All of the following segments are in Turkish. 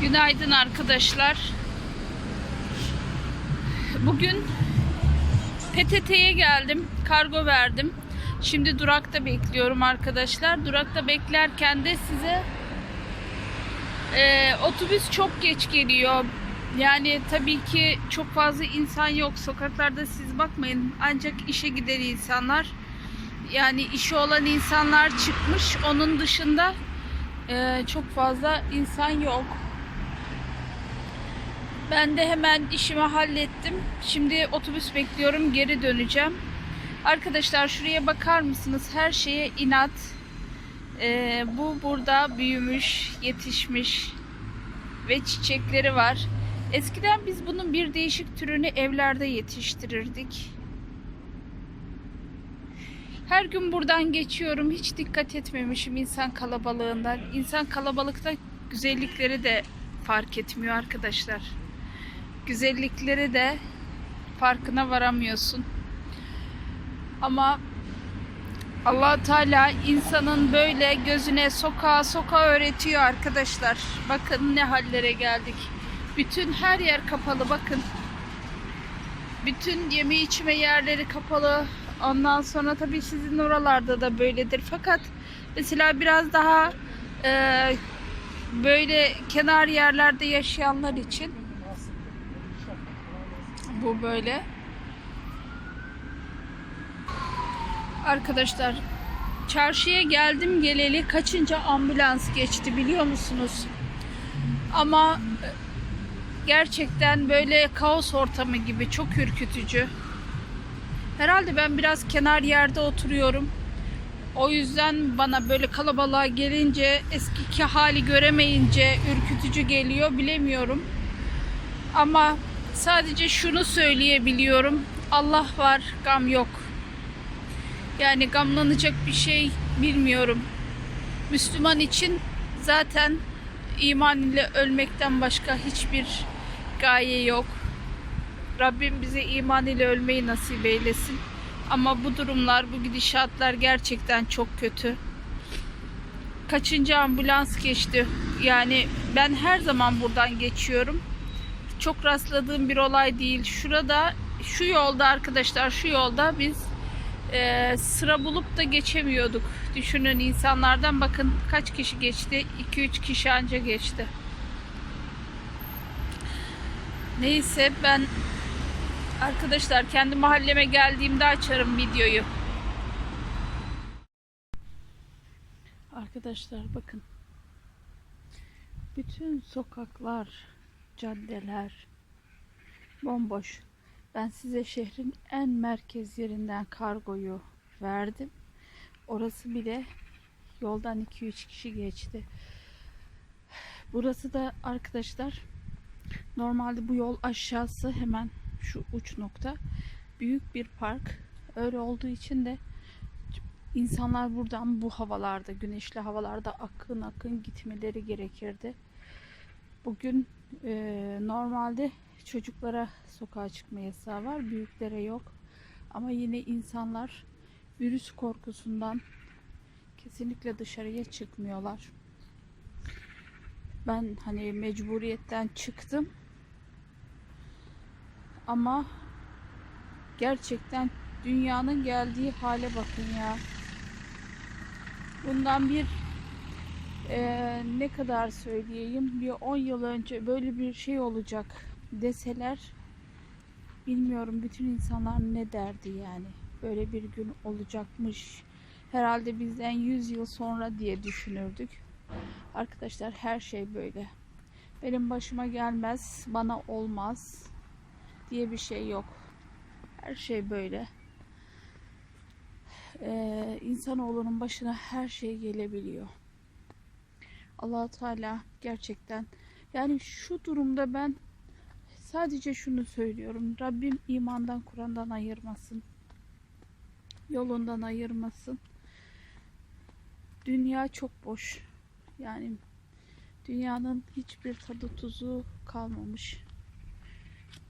Günaydın arkadaşlar. Bugün PTT'ye geldim. Kargo verdim. Şimdi durakta bekliyorum arkadaşlar. Durakta beklerken de size e, otobüs çok geç geliyor. Yani tabii ki çok fazla insan yok. Sokaklarda siz bakmayın. Ancak işe giden insanlar yani işi olan insanlar çıkmış. Onun dışında e, çok fazla insan yok. Ben de hemen işimi hallettim. Şimdi otobüs bekliyorum. Geri döneceğim. Arkadaşlar şuraya bakar mısınız? Her şeye inat. Ee, bu burada büyümüş, yetişmiş ve çiçekleri var. Eskiden biz bunun bir değişik türünü evlerde yetiştirirdik. Her gün buradan geçiyorum. Hiç dikkat etmemişim insan kalabalığından. İnsan kalabalıkta güzellikleri de fark etmiyor arkadaşlar. Güzellikleri de farkına varamıyorsun. Ama allah Teala insanın böyle gözüne sokağa sokağa öğretiyor arkadaşlar. Bakın ne hallere geldik. Bütün her yer kapalı bakın. Bütün yeme içme yerleri kapalı. Ondan sonra tabii sizin oralarda da böyledir. Fakat mesela biraz daha e, böyle kenar yerlerde yaşayanlar için bu böyle. Arkadaşlar çarşıya geldim geleli kaçıncı ambulans geçti biliyor musunuz? Ama e, gerçekten böyle kaos ortamı gibi çok ürkütücü. Herhalde ben biraz kenar yerde oturuyorum. O yüzden bana böyle kalabalığa gelince eskiki hali göremeyince ürkütücü geliyor bilemiyorum. Ama sadece şunu söyleyebiliyorum. Allah var, gam yok. Yani gamlanacak bir şey bilmiyorum. Müslüman için zaten iman ile ölmekten başka hiçbir gaye yok. Rabbim bize iman ile ölmeyi nasip eylesin. Ama bu durumlar, bu gidişatlar gerçekten çok kötü. Kaçıncı ambulans geçti? Yani ben her zaman buradan geçiyorum. Çok rastladığım bir olay değil. Şurada, şu yolda arkadaşlar, şu yolda biz e, sıra bulup da geçemiyorduk. Düşünün insanlardan bakın kaç kişi geçti? 2-3 kişi anca geçti. Neyse ben arkadaşlar kendi mahalleme geldiğimde açarım videoyu. Arkadaşlar bakın. Bütün sokaklar, caddeler bomboş. Ben size şehrin en merkez yerinden kargoyu verdim. Orası bile yoldan 2-3 kişi geçti. Burası da arkadaşlar normalde bu yol aşağısı hemen şu uç nokta büyük bir park. Öyle olduğu için de insanlar buradan bu havalarda, güneşli havalarda akın akın gitmeleri gerekirdi. Bugün e, normalde çocuklara sokağa çıkma yasağı var, büyüklere yok. Ama yine insanlar virüs korkusundan kesinlikle dışarıya çıkmıyorlar. Ben hani mecburiyetten çıktım. Ama gerçekten dünyanın geldiği hale bakın ya. Bundan bir e, ne kadar söyleyeyim bir 10 yıl önce böyle bir şey olacak deseler bilmiyorum bütün insanlar ne derdi yani. Böyle bir gün olacakmış. Herhalde bizden 100 yıl sonra diye düşünürdük. Arkadaşlar her şey böyle. Benim başıma gelmez, bana olmaz diye bir şey yok. Her şey böyle. Ee, insanoğlunun başına her şey gelebiliyor. Allah Teala gerçekten yani şu durumda ben sadece şunu söylüyorum. Rabbim imandan Kur'an'dan ayırmasın. Yolundan ayırmasın. Dünya çok boş. Yani dünyanın hiçbir tadı tuzu kalmamış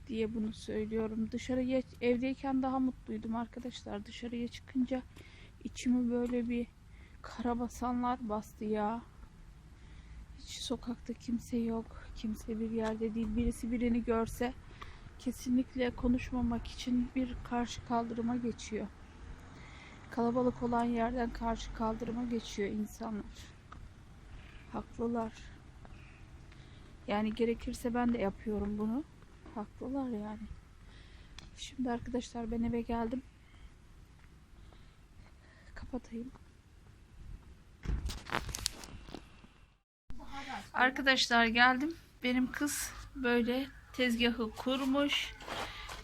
diye bunu söylüyorum. Dışarıya evdeyken daha mutluydum arkadaşlar. Dışarıya çıkınca içimi böyle bir karabasanlar bastı ya. Hiç sokakta kimse yok. Kimse bir yerde değil. Birisi birini görse kesinlikle konuşmamak için bir karşı kaldırıma geçiyor. Kalabalık olan yerden karşı kaldırıma geçiyor insanlar. Haklılar. Yani gerekirse ben de yapıyorum bunu. Haklılar yani. Şimdi arkadaşlar ben eve geldim. Kapatayım. Arkadaşlar geldim. Benim kız böyle tezgahı kurmuş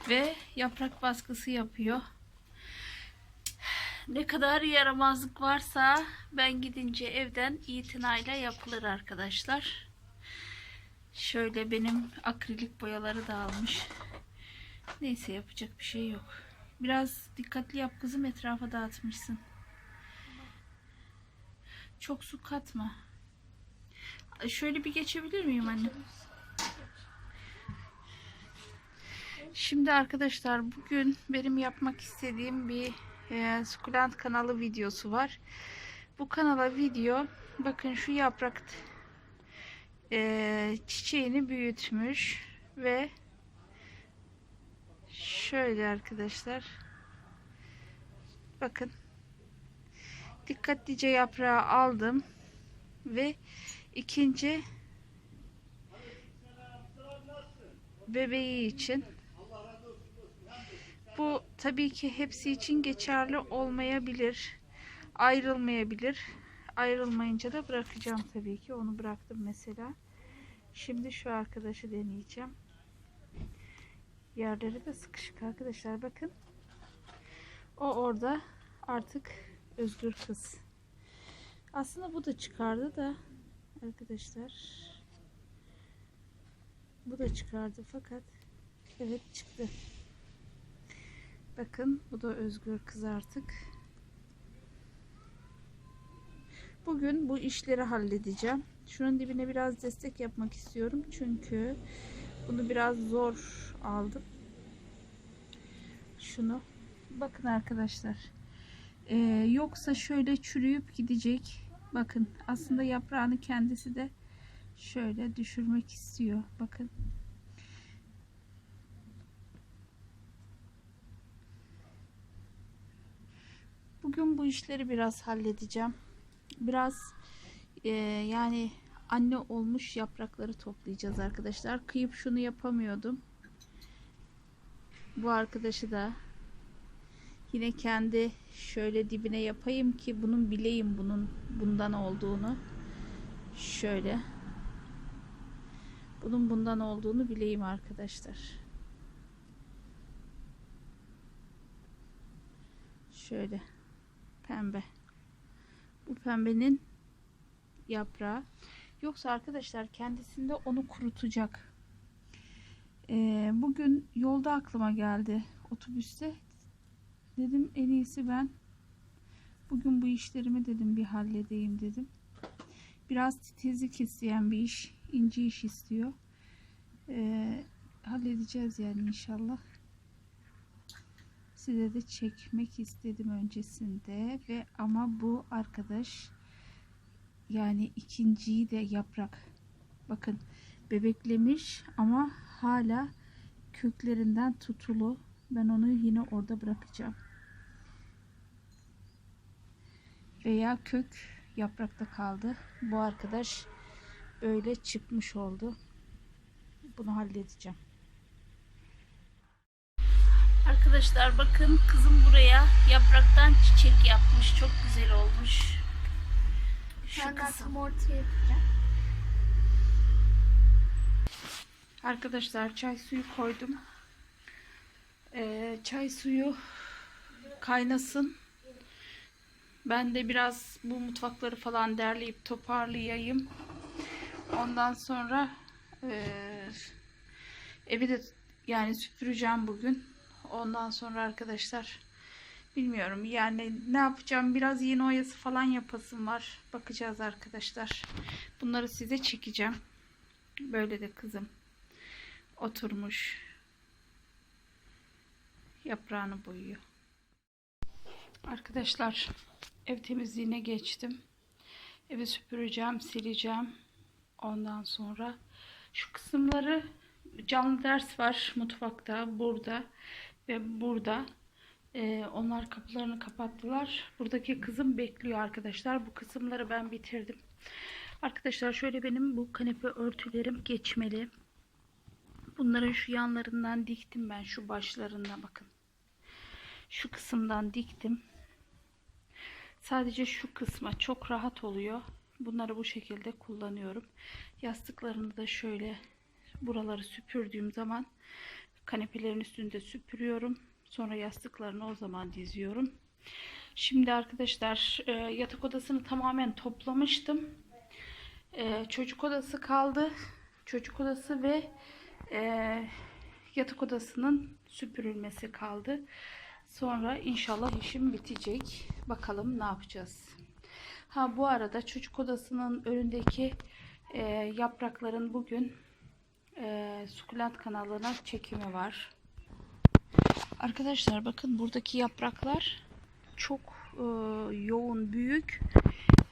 ve yaprak baskısı yapıyor. Ne kadar yaramazlık varsa ben gidince evden itinayla yapılır arkadaşlar. Şöyle benim akrilik boyaları da almış. Neyse yapacak bir şey yok. Biraz dikkatli yap kızım etrafa dağıtmışsın. Çok su katma. Şöyle bir geçebilir miyim anne? Şimdi arkadaşlar bugün benim yapmak istediğim bir e, sukulent kanalı videosu var. Bu kanala video bakın şu yaprak e, çiçeğini büyütmüş ve şöyle arkadaşlar bakın dikkatlice yaprağı aldım ve ikinci bebeği için. Bu tabii ki hepsi için geçerli olmayabilir ayrılmayabilir. Ayrılmayınca da bırakacağım tabii ki onu bıraktım mesela. Şimdi şu arkadaşı deneyeceğim. Yerleri de sıkışık arkadaşlar bakın. O orada artık özgür kız aslında bu da çıkardı da arkadaşlar. Bu da çıkardı fakat evet çıktı. Bakın bu da özgür kız artık. Bugün bu işleri halledeceğim. Şunun dibine biraz destek yapmak istiyorum çünkü bunu biraz zor aldım. Şunu bakın arkadaşlar. Ee, yoksa şöyle çürüyüp gidecek bakın aslında yaprağını kendisi de şöyle düşürmek istiyor. Bakın. Bugün bu işleri biraz halledeceğim. Biraz e, yani anne olmuş yaprakları toplayacağız arkadaşlar. Kıyıp şunu yapamıyordum. Bu arkadaşı da yine kendi şöyle dibine yapayım ki bunun bileyim bunun bundan olduğunu. Şöyle. Bunun bundan olduğunu bileyim arkadaşlar. Şöyle. Pembe. Bu pembenin yaprağı. Yoksa arkadaşlar kendisinde onu kurutacak. Ee, bugün yolda aklıma geldi otobüste dedim en iyisi ben bugün bu işlerimi dedim bir halledeyim dedim. Biraz titizlik isteyen bir iş ince iş istiyor. Ee, halledeceğiz yani inşallah. Size de çekmek istedim öncesinde ve ama bu arkadaş yani ikinciyi de yaprak. Bakın bebeklemiş ama hala köklerinden tutulu. Ben onu yine orada bırakacağım veya kök yaprakta kaldı bu arkadaş öyle çıkmış oldu bunu halledeceğim arkadaşlar bakın kızım buraya yapraktan çiçek yapmış çok güzel olmuş şu kısım. Arkadaşlar çay suyu koydum. Ee, çay suyu kaynasın. Ben de biraz bu mutfakları falan derleyip toparlayayım. Ondan sonra eee, evi de yani süpüreceğim bugün. Ondan sonra arkadaşlar bilmiyorum yani ne yapacağım biraz yeni oyası falan yapasım var. Bakacağız arkadaşlar. Bunları size çekeceğim. Böyle de kızım oturmuş yaprağını boyuyor. Arkadaşlar ev temizliğine geçtim. Evi süpüreceğim, sileceğim. Ondan sonra şu kısımları canlı ders var mutfakta, burada ve burada. Ee, onlar kapılarını kapattılar. Buradaki kızım bekliyor arkadaşlar. Bu kısımları ben bitirdim. Arkadaşlar şöyle benim bu kanepe örtülerim geçmeli. Bunların şu yanlarından diktim ben şu başlarından bakın. Şu kısımdan diktim. Sadece şu kısma çok rahat oluyor. Bunları bu şekilde kullanıyorum. Yastıklarını da şöyle buraları süpürdüğüm zaman kanepelerin üstünde süpürüyorum. Sonra yastıklarını o zaman diziyorum. Şimdi arkadaşlar e, yatak odasını tamamen toplamıştım. E, çocuk odası kaldı. Çocuk odası ve e, yatak odasının süpürülmesi kaldı. Sonra inşallah işim bitecek. Bakalım ne yapacağız. Ha bu arada çocuk odasının önündeki e, yaprakların bugün e, sukulent kanalına çekimi var. Arkadaşlar bakın buradaki yapraklar çok e, yoğun, büyük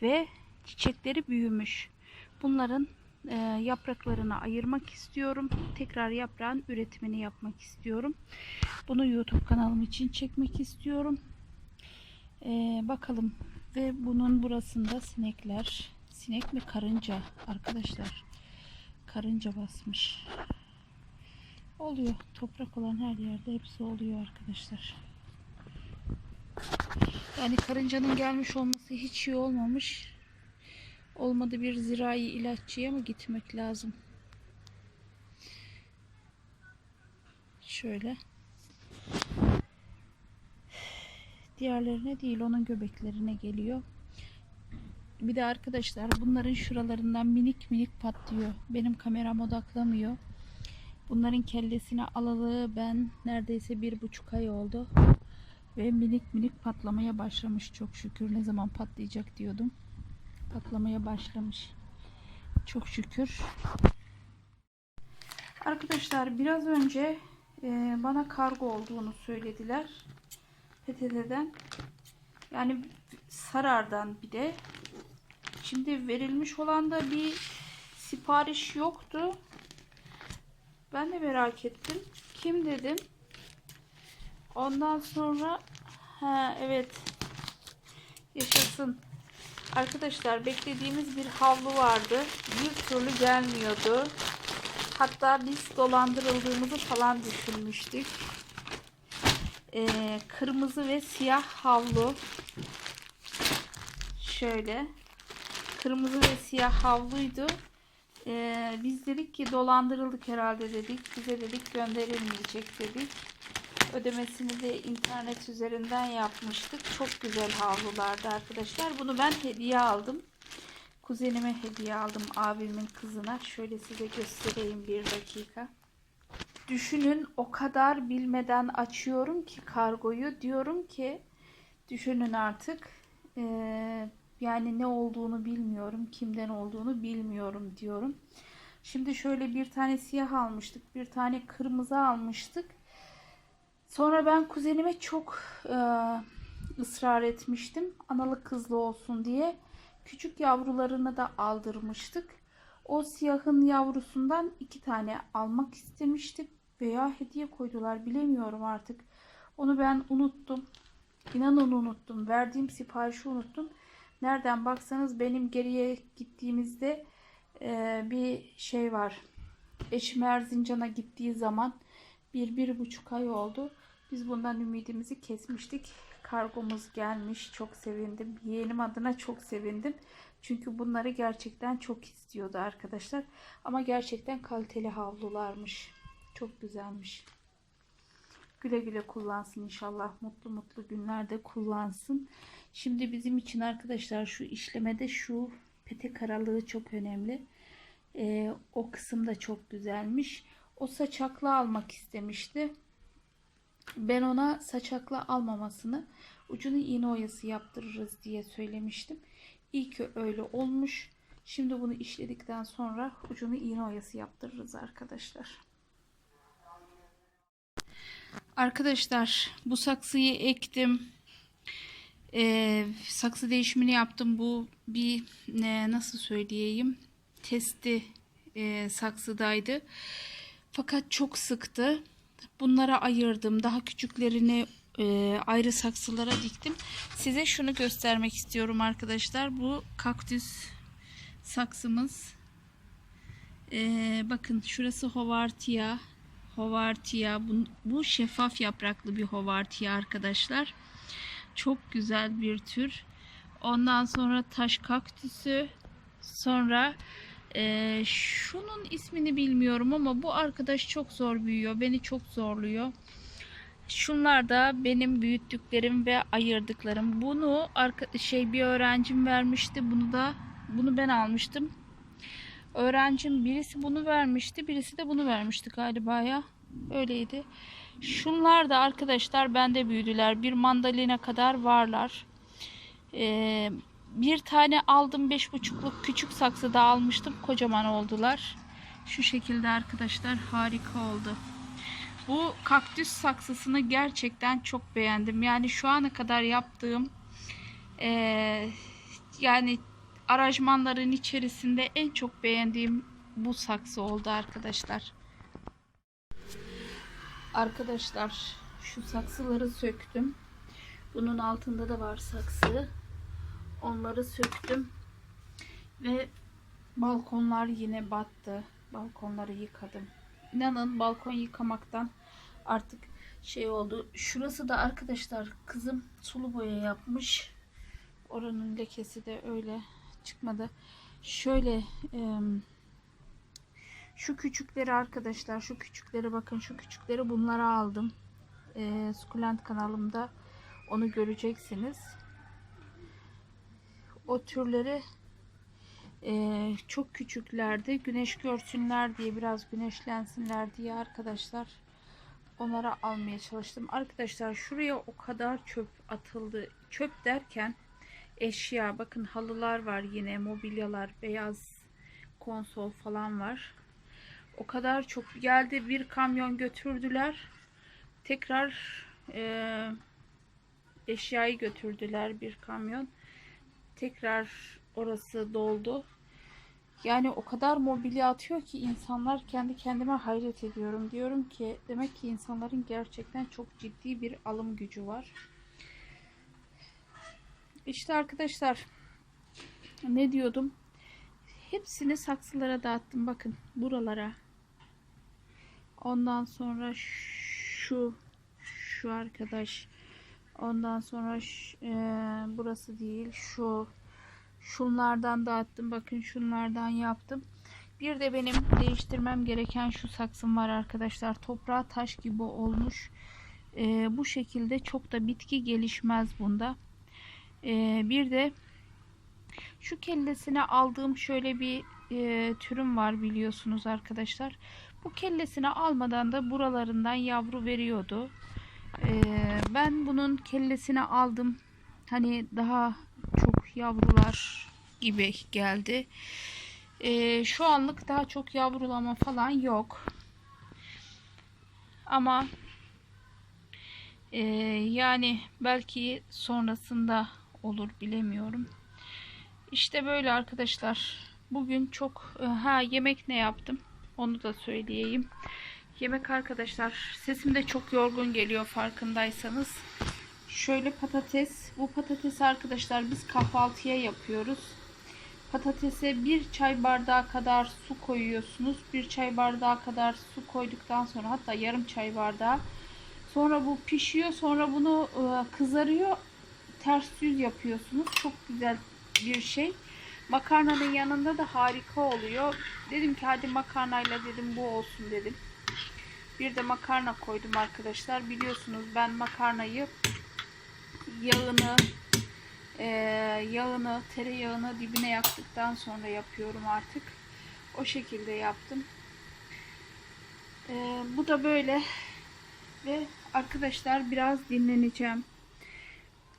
ve çiçekleri büyümüş. Bunların e, yapraklarını ayırmak istiyorum. Tekrar yaprağın üretimini yapmak istiyorum. Bunu YouTube kanalım için çekmek istiyorum. E, bakalım ve bunun burasında sinekler, sinek mi karınca arkadaşlar, karınca basmış. Oluyor. Toprak olan her yerde hepsi oluyor arkadaşlar. Yani karıncanın gelmiş olması hiç iyi olmamış. Olmadı bir zirai ilaççıya mı gitmek lazım? Şöyle. Diğerlerine değil onun göbeklerine geliyor. Bir de arkadaşlar bunların şuralarından minik minik patlıyor. Benim kameram odaklamıyor. Bunların kellesini alalı ben neredeyse bir buçuk ay oldu. Ve minik minik patlamaya başlamış çok şükür. Ne zaman patlayacak diyordum. Patlamaya başlamış. Çok şükür. Arkadaşlar biraz önce e, bana kargo olduğunu söylediler. PTT'den. Yani Sarar'dan bir de. Şimdi verilmiş olan da bir sipariş yoktu. Ben de merak ettim. Kim dedim. Ondan sonra ha evet yaşasın. Arkadaşlar beklediğimiz bir havlu vardı. Bir türlü gelmiyordu. Hatta biz dolandırıldığımızı falan düşünmüştük. Ee, kırmızı ve siyah havlu. Şöyle. Kırmızı ve siyah havluydu. Ee, biz dedik ki dolandırıldık herhalde dedik. Bize dedik gönderilmeyecek dedik. Ödemesini de internet üzerinden yapmıştık. Çok güzel havlulardı arkadaşlar. Bunu ben hediye aldım. Kuzenime hediye aldım abimin kızına. Şöyle size göstereyim bir dakika. Düşünün o kadar bilmeden açıyorum ki kargoyu. Diyorum ki düşünün artık. Ee, yani ne olduğunu bilmiyorum. Kimden olduğunu bilmiyorum diyorum. Şimdi şöyle bir tane siyah almıştık. Bir tane kırmızı almıştık. Sonra ben kuzenime çok e, ısrar etmiştim. Analı kızlı olsun diye. Küçük yavrularını da aldırmıştık. O siyahın yavrusundan iki tane almak istemiştik. Veya hediye koydular bilemiyorum artık. Onu ben unuttum. İnanın unuttum. Verdiğim siparişi unuttum. Nereden baksanız benim geriye gittiğimizde e, bir şey var. Eşim Erzincan'a gittiği zaman bir, bir buçuk ay oldu. Biz bundan ümidimizi kesmiştik. Kargomuz gelmiş. Çok sevindim. Yeğenim adına çok sevindim. Çünkü bunları gerçekten çok istiyordu arkadaşlar. Ama gerçekten kaliteli havlularmış. Çok güzelmiş. Güle güle kullansın inşallah. Mutlu mutlu günlerde kullansın. Şimdi bizim için arkadaşlar şu işlemede şu petek aralığı çok önemli. Ee, o kısım da çok güzelmiş. O saçaklı almak istemişti. Ben ona saçaklı almamasını ucunu iğne oyası yaptırırız diye söylemiştim. İyi ki öyle olmuş. Şimdi bunu işledikten sonra ucunu iğne oyası yaptırırız arkadaşlar. Arkadaşlar bu saksıyı ektim. Ee, saksı değişimini yaptım. Bu bir ne, nasıl söyleyeyim? testi e, saksıdaydı. Fakat çok sıktı. Bunlara ayırdım. Daha küçüklerini e, ayrı saksılara diktim. Size şunu göstermek istiyorum arkadaşlar. Bu kaktüs saksımız. E, bakın şurası hovartia. Hovartia. Bu, bu şeffaf yapraklı bir hovartia arkadaşlar. Çok güzel bir tür. Ondan sonra taş kaktüsü. Sonra e, şunun ismini bilmiyorum ama bu arkadaş çok zor büyüyor. Beni çok zorluyor. Şunlar da benim büyüttüklerim ve ayırdıklarım. Bunu arka, şey bir öğrencim vermişti. Bunu da bunu ben almıştım. Öğrencim birisi bunu vermişti, birisi de bunu vermişti galiba ya. Öyleydi. Şunlar da arkadaşlar bende büyüdüler. Bir mandalina kadar varlar. Ee, bir tane aldım beş buçukluk küçük saksıda almıştım. Kocaman oldular. Şu şekilde arkadaşlar harika oldu. Bu kaktüs saksısını gerçekten çok beğendim. Yani şu ana kadar yaptığım eee, yani aranjmanların içerisinde en çok beğendiğim bu saksı oldu arkadaşlar. Arkadaşlar şu saksıları söktüm. Bunun altında da var saksı. Onları söktüm. Ve balkonlar yine battı. Balkonları yıkadım. İnanın balkon yıkamaktan artık şey oldu. Şurası da arkadaşlar kızım sulu boya yapmış. Oranın lekesi de öyle çıkmadı. Şöyle em, şu küçükleri arkadaşlar şu küçükleri bakın şu küçükleri bunlara aldım. E, Sukulent kanalımda onu göreceksiniz. O türleri e, çok küçüklerdi. Güneş görsünler diye biraz güneşlensinler diye arkadaşlar onlara almaya çalıştım. Arkadaşlar şuraya o kadar çöp atıldı. Çöp derken eşya bakın halılar var yine mobilyalar beyaz konsol falan var. O kadar çok geldi bir kamyon götürdüler. Tekrar e, eşyayı götürdüler bir kamyon. Tekrar orası doldu. Yani o kadar mobilya atıyor ki insanlar kendi kendime hayret ediyorum. Diyorum ki demek ki insanların gerçekten çok ciddi bir alım gücü var. İşte arkadaşlar ne diyordum? Hepsini saksılara dağıttım. Bakın buralara. Ondan sonra şu şu arkadaş. Ondan sonra e, burası değil. Şu şunlardan dağıttım. Bakın şunlardan yaptım. Bir de benim değiştirmem gereken şu saksım var arkadaşlar. Toprağı taş gibi olmuş. E, bu şekilde çok da bitki gelişmez bunda. E, bir de şu kellesine aldığım şöyle bir e, türüm var biliyorsunuz arkadaşlar. Bu kellesini almadan da buralarından yavru veriyordu. E, ben bunun kellesini aldım. Hani daha çok yavrular gibi geldi. E, şu anlık daha çok yavrulama falan yok. Ama e, yani belki sonrasında olur bilemiyorum. İşte böyle arkadaşlar. Bugün çok e, ha yemek ne yaptım? Onu da söyleyeyim. Yemek arkadaşlar sesim de çok yorgun geliyor farkındaysanız. Şöyle patates. Bu patatesi arkadaşlar biz kahvaltıya yapıyoruz. Patatese bir çay bardağı kadar su koyuyorsunuz. Bir çay bardağı kadar su koyduktan sonra hatta yarım çay bardağı. Sonra bu pişiyor. Sonra bunu e, kızarıyor. Ters yüz yapıyorsunuz. Çok güzel bir şey. Makarnanın yanında da harika oluyor. Dedim ki hadi makarnayla dedim bu olsun dedim. Bir de makarna koydum arkadaşlar. Biliyorsunuz ben makarnayı yağını e, yağını tereyağını dibine yaktıktan sonra yapıyorum artık. O şekilde yaptım. E, bu da böyle ve arkadaşlar biraz dinleneceğim.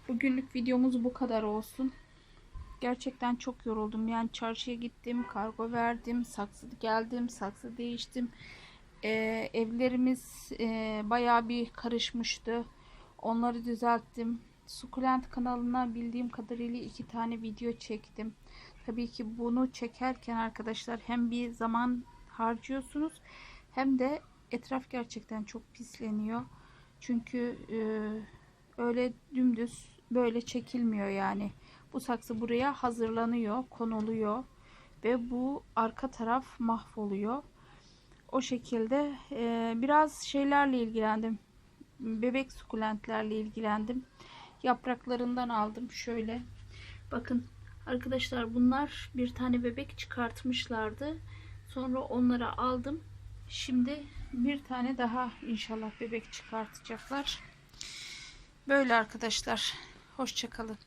Bugünlük videomuz bu kadar olsun. Gerçekten çok yoruldum. Yani çarşıya gittim, kargo verdim, saksı geldim, saksı değiştim. Ee, evlerimiz e, bayağı bir karışmıştı. Onları düzelttim. Sukulent kanalına bildiğim kadarıyla iki tane video çektim. Tabii ki bunu çekerken arkadaşlar hem bir zaman harcıyorsunuz hem de etraf gerçekten çok pisleniyor. Çünkü e, öyle dümdüz böyle çekilmiyor yani. Bu saksı buraya hazırlanıyor, konuluyor ve bu arka taraf mahvoluyor. O şekilde e, biraz şeylerle ilgilendim. Bebek sukulentlerle ilgilendim. Yapraklarından aldım şöyle. Bakın arkadaşlar bunlar bir tane bebek çıkartmışlardı. Sonra onları aldım. Şimdi bir tane daha inşallah bebek çıkartacaklar. Böyle arkadaşlar. Hoşçakalın.